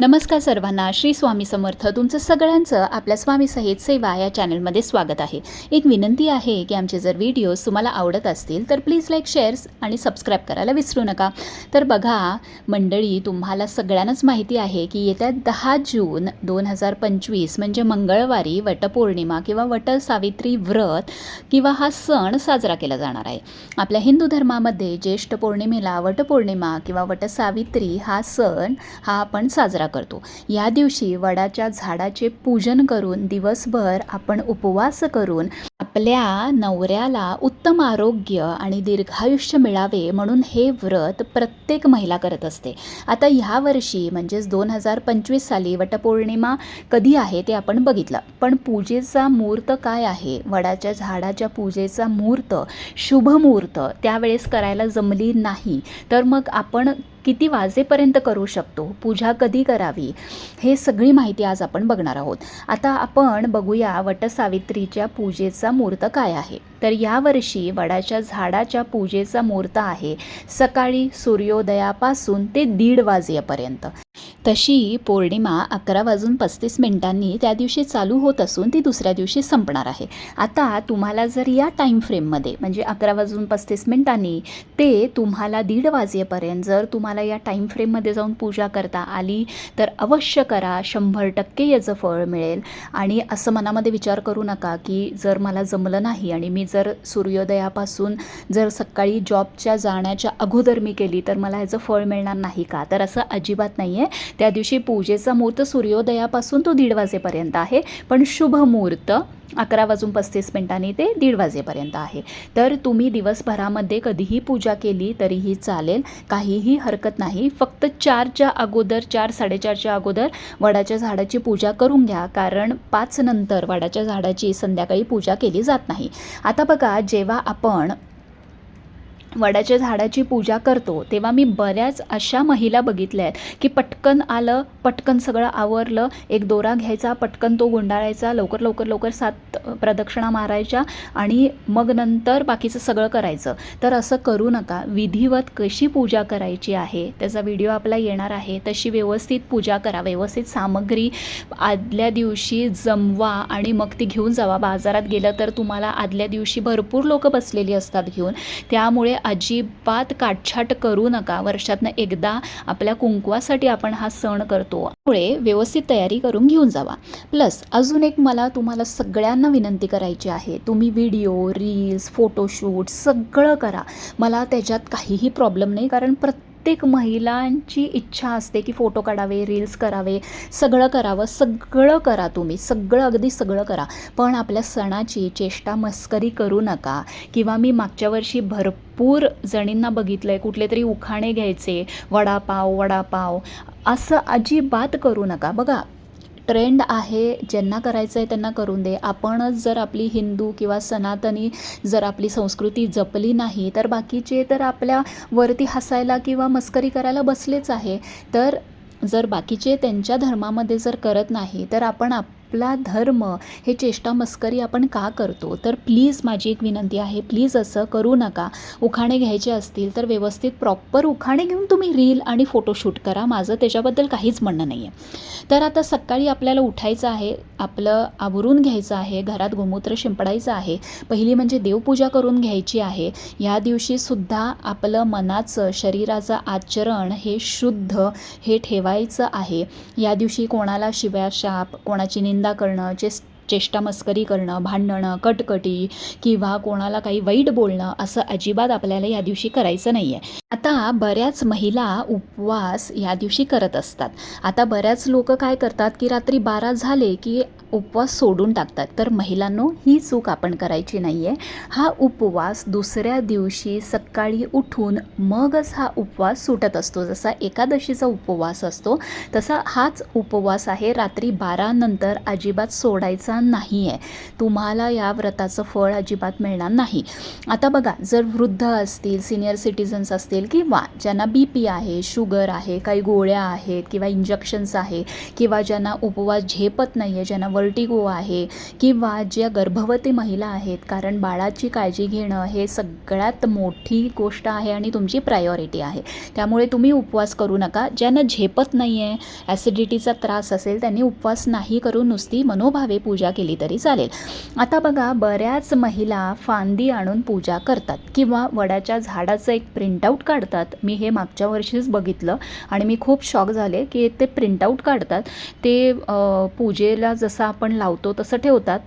नमस्कार सर्वांना. श्री स्वामी समर्थ तुमचं सगळ्यांचं आपल्या स्वामी सहित सेवा या चॅनलमध्ये स्वागत आहे. एक विनंती आहे की आमचे जर व्हिडिओज तुम्हाला आवडत असतील तर प्लीज लाईक शेअर्स आणि सबस्क्राईब करायला विसरू नका. तर बघा मंडळी तुम्हाला सगळ्यांनाच माहिती आहे की येत्या दहा जून दोन हजार पंचवीस म्हणजे मंगळवारी वटपौर्णिमा किंवा वट सावित्री व्रत किंवा हा सण साजरा केला जाणार आहे. आपल्या हिंदू धर्मामध्ये ज्येष्ठ पौर्णिमेला वटपौर्णिमा किंवा वटसावित्री हा सण हा आपण साजरा करतो. या दिवशी वडाच्या झाडाचे पूजन करून दिवसभर आपण उपवास करून आपल्या नवऱ्याला उत्तम आरोग्य आणि दीर्घायुष्य मिळावे म्हणून हे व्रत प्रत्येक महिला करत असते. आता ह्या वर्षी म्हणजेच दोन हजार पंचवीस साली वटपौर्णिमा कधी आहे ते आपण बघितलं. पण पूजेचा मुहूर्त काय आहे? वडाच्या झाडाच्या पूजेचा मुहूर्त शुभ मुहूर्त त्यावेळेस करायला जमली नाही. तर मग आपण किती वाजेपर्यंत करू शकतो? पूजा कधी करावी? हे सगळी माहिती आज आपण बघणार आहोत. आता आपण बघूया वटसावित्रीच्या पूजेचा मुहूर्त काय आहे. तर यावर्षी वडाच्या झाडाच्या पूजेचा मुहूर्त आहे सकाळी सूर्योदयापासून ते दीड वाजेपर्यंत. तशी पौर्णिमा अकरा वाजून पस्तीस मिनिटांनी त्या दिवशी चालू होत असून ती दुसऱ्या दिवशी संपणार आहे. आता तुम्हाला जर या टाईम फ्रेममध्ये म्हणजे अकरा वाजून पस्तीस मिनिटांनी ते तुम्हाला दीड वाजेपर्यंत जर तुम्हाला या टाईम फ्रेममध्ये जाऊन पूजा करता आली तर अवश्य करा. शंभर टक्के याचं फळ मिळेल. आणि असं मनामध्ये विचार करू नका की जर मला जमलं नाही आणि मी जर सूर्योदयापासून जर सकाळी जॉबच्या जाण्याच्या अगोदर मी केली तर मला ह्याचं फळ मिळणार नाही का? तर असं अजिबात नाही आहे त्या दिवशी पूजेचा मुहूर्त सूर्योदयापासून तो दीड वाजेपर्यंत आहे. पण शुभ मुहूर्त अकरा वाजून पस्तीस मिनिटांनी ते दीड वाजेपर्यंत आहे. तर तुम्ही दिवसभरामध्ये कधीही पूजा केली तरीही चालेल. काहीही हरकत नाही. फक्त चारच्या अगोदर चार साडेचारच्या अगोदर वडाच्या झाडाची पूजा करून घ्या. कारण पाच नंतर वडाच्या झाडाची संध्याकाळी पूजा केली जात नाही. आता बघा जेव्हा आपण वडाच्या झाडाची पूजा करतो तेव्हा मी बऱ्याच अशा महिला बघितल्या आहेत की पटकन आलं पटकन सगळं आवरलं एक दोरा घ्यायचा पटकन तो गुंडाळायचा लवकर लवकर लवकर सात प्रदक्षिणा मारायच्या आणि मग नंतर बाकीचं सगळं करायचं. तर असं करू नका. विधिवत कशी पूजा करायची आहे त्याचा व्हिडिओ आपला येणार आहे. तशी व्यवस्थित पूजा करा. व्यवस्थित सामग्री आदल्या दिवशी जमवा आणि मग ती घेऊन जावा. बाजारात गेलं तर तुम्हाला आदल्या दिवशी भरपूर लोक बसलेली असतात घेऊन. त्यामुळे अजिबात काटछाट करू नका. वर्षातनं एकदा आपल्या कुंकवासाठी आपण हा सण करतो. त्यामुळे व्यवस्थित तयारी करून घेऊन जावा. प्लस अजून एक मला तुम्हाला सगळ्यांना विनंती करायची आहे. तुम्ही व्हिडिओ रील्स फोटोशूट सगळं करा. मला त्याच्यात काहीही प्रॉब्लेम नाही कारण प्रत्येक प्रत्येक महिलांची इच्छा असते की फोटो काढावे रील्स करावे सगळं करावं सगळं करा तुम्ही सगळं अगदी सगळं करा. पण आपल्या सणाची चेष्टा मस्करी करू नका. किंवा मी मागच्या वर्षी भरपूर जणींना बघितलं आहे कुठले तरी उखाणे घ्यायचे वडापाव वडापाव असं अजिबात करू नका. बघा ट्रेंड आहे ज्यांना करायचं आहे त्यांना करून दे. आपणच जर आपली हिंदू किंवा सनातनी जर आपली संस्कृती जपली नाही तर बाकीचे तर आपल्या वरती हसायला किंवा मस्करी करायला बसलेच आहे. तर जर बाकीचे त्यांच्या धर्मामध्ये जर करत नाही तर आपण आप आपला धर्म हे चेष्टा मस्करी आपण का करतो? तर प्लीज माझी एक विनंती आहे प्लीज असं करू नका. उखाणे घ्यायचे असतील तर व्यवस्थित प्रॉपर उखाणे घेऊन तुम्ही रील आणि फोटोशूट करा. माझं त्याच्याबद्दल काहीच म्हणणं नाही आहे तर आता सकाळी आपल्याला उठायचं आहे आपलं आवरून घ्यायचं आहे घरात गोमूत्र शिंपडायचं आहे. पहिली म्हणजे देवपूजा करून घ्यायची आहे. या दिवशीसुद्धा आपलं मनाचं शरीराचं आचरण हे शुद्ध हे ठेवायचं आहे. या दिवशी कोणाला शिव्या शाप कोणाची निंदा करणं चेस चेष्टा मस्करी करणं भांडणं कटकटी किंवा कोणाला काही वाईट बोलणं असं अजिबात आपल्याला या दिवशी करायचं नाही आहे आता बऱ्याच महिला उपवास या दिवशी करत असतात. आता बऱ्याच लोक काय करतात की रात्री बारा झाले की उपवास सोडून टाकतात. तर महिलांनो ही चूक आपण करायची नाही आहे हा उपवास दुसऱ्या दिवशी सकाळी उठून मगच हा उपवास सुटत असतो. जसा एकादशीचा उपवास असतो तसा हाच उपवास आहे. रात्री बारानंतर अजिबात सोडायचा नाही आहे तुम्हाला या व्रताचं फळ अजिबात मिळणार नाही. आता बघा जर वृद्ध असतील सिनियर सिटिझन्स असतील असेल किंवा ज्यांना बी पी आहे शुगर आहे काही गोळ्या आहेत किंवा इंजेक्शन्स आहे किंवा ज्यांना उपवास झेपत नाही आहे ज्यांना वर्टिगो आहे किंवा ज्या गर्भवती महिला आहेत कारण बाळाची काळजी घेणं हे सगळ्यात मोठी गोष्ट आहे आणि तुमची प्रायोरिटी आहे. त्यामुळे तुम्ही उपवास करू नका. ज्यांना झेपत नाही आहे ॲसिडिटीचा त्रास असेल त्यांनी उपवास नाही करून नुसती मनोभावे पूजा केली तरी चालेल. आता बघा बऱ्याच महिला फांदी आणून पूजा करतात किंवा वडाच्या झाडाचं एक प्रिंटआउट काढतात. मी हे मागच्या वर्षीच बघितलं आणि मी खूप शॉक झाले की ते प्रिंटआउट काढतात. ते पूजेला जसं आपण लावतो तसं ठेवतात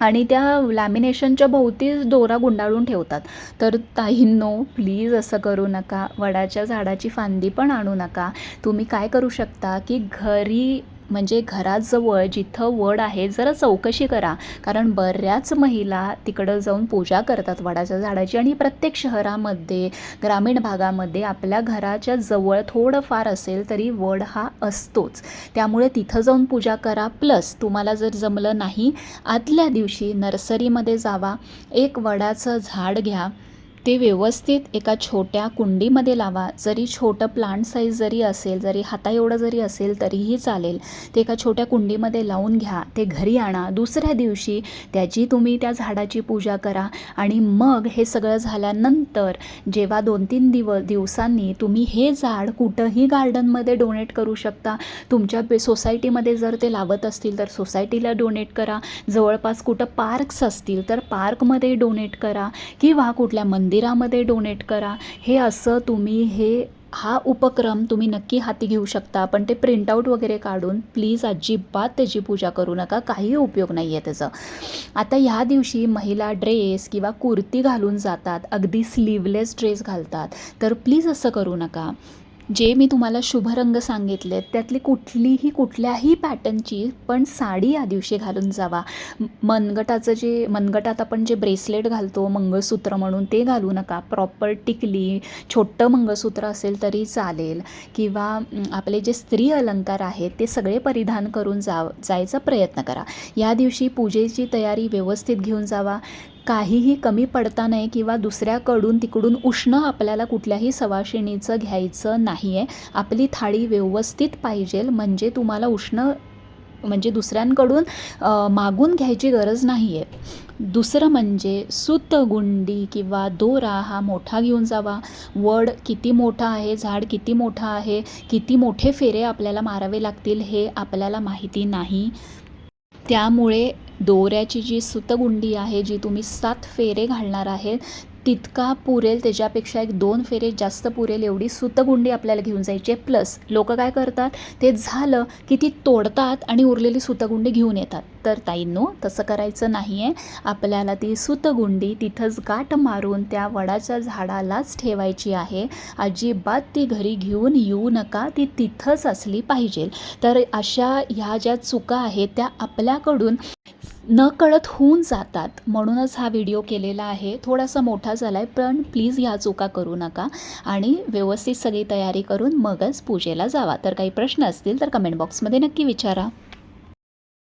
आणि त्या लॅमिनेशनच्या भोवतीच दोरा गुंडाळून ठेवतात. तर ताईंनो प्लीज असं करू नका. वडाच्या झाडाची फांदी पण आणू नका. तुम्ही काय करू शकता की घरी म्हणजे घराजवळ जिथं वड आहे जरा चौकशी करा. कारण बऱ्याच महिला तिकडं जाऊन पूजा करतात वडाच्या झाडाची. आणि प्रत्येक शहरामध्ये ग्रामीण भागामध्ये आपल्या घराच्या जवळ थोडंफार असेल तरी वड हा असतोच. त्यामुळे तिथं जाऊन पूजा करा. प्लस तुम्हाला जर जमलं नाही आदल्या दिवशी नर्सरीमध्ये जावा. एक वडाचं झाड घ्या. ते व्यवस्थित एका छोट्या कुंडीमध्ये लावा. जरी छोटं प्लांट साईज जरी असेल जरी हाता एवढं जरी असेल तरीही चालेल. ते एका छोट्या कुंडीमध्ये लावून घ्या. ते घरी आणा. दुसऱ्या दिवशी त्याची तुम्ही त्या झाडाची पूजा करा. आणि मग हे सगळं झाल्यानंतर जेव्हा दोन तीन दिव दिवसांनी तुम्ही हे झाड कुठंही गार्डनमध्ये डोनेट करू शकता. तुमच्या सोसायटीमध्ये जर ते लावत असतील तर सोसायटीला डोनेट करा. जवळपास कुठं पार्क्स असतील तर पार्कमध्ये डोनेट करा. किंवा कुठल्या मंदिरामध्ये डोनेट करा. हे असं तुम्ही हे हा उपक्रम तुम्ही नक्की हाती घेऊ शकता. पण ते प्रिंटआउट वगैरे काढून प्लीज अजिबात त्याची पूजा करू नका. काही उपयोग नाही आहे त्याचं. आता ह्या दिवशी महिला ड्रेस किंवा कुर्ती घालून जातात. अगदी स्लीवलेस ड्रेस घालतात. तर प्लीज असं करू नका. जे मी तुम्हाला शुभरंग सांगितले त्यातली कुठलीही कुठल्याही पॅटर्नची पण साडी या दिवशी घालून जावा. मनगटाचं जे मनगटात आपण जे ब्रेसलेट घालतो मंगळसूत्र म्हणून ते घालू नका. प्रॉपर टिकली छोटं मंगळसूत्र असेल तरी चालेल. किंवा आपले जे स्त्री अलंकार आहेत ते सगळे परिधान करून जा जायचा प्रयत्न करा. या दिवशी पूजेची तयारी व्यवस्थित घेऊन जावा. काहीही कमी पडता नाही किंवा दुसऱ्याकडून तिकडून उष्ण आपल्याला कुठल्याही सवाशिणीचं घ्यायचं नाही आहे आपली थाळी व्यवस्थित पाहिजे म्हणजे तुम्हाला उष्ण म्हणजे दुसऱ्यांकडून मागून घ्यायची गरज नाही आहे दुसरं म्हणजे सुतगुंडी किंवा दोरा हा मोठा घेऊन जावा. वड किती मोठा आहे झाड किती मोठं आहे किती मोठे फेरे आपल्याला मारावे लागतील हे आपल्याला माहिती नाही. त्यामुळे दोऱ्याची जी सुतगुंडी आहे जी तुम्ही सात फेरे घालणार आहेत तितका पुरेल त्याच्यापेक्षा एक दोन फेरे जास्त पुरेल एवढी सुतगुंडी आपल्याला घेऊन जायची. आहे प्लस लोक काय करतात ते झालं की ती तोडतात आणि उरलेली सुतगुंडी घेऊन येतात. तर ताईंनो तसं करायचं नाही आहे आपल्याला ती सुतगुंडी तिथंच गाठ मारून त्या वडाच्या झाडालाच ठेवायची आहे. अजिबात ती घरी घेऊन येऊ नका ती तिथंच असली पाहिजे. तर अशा ह्या ज्या चुका आहेत त्या आपल्याकडून न कळत होऊन जातात. म्हणूनच हा व्हिडिओ केलेला आहे. थोडासा मोठा झाला आहे पण प्लीज ह्या चुका करू नका आणि व्यवस्थित सगळी तयारी करून मगच पूजेला जावा. तर काही प्रश्न असतील तर कमेंट बॉक्समध्ये नक्की विचारा.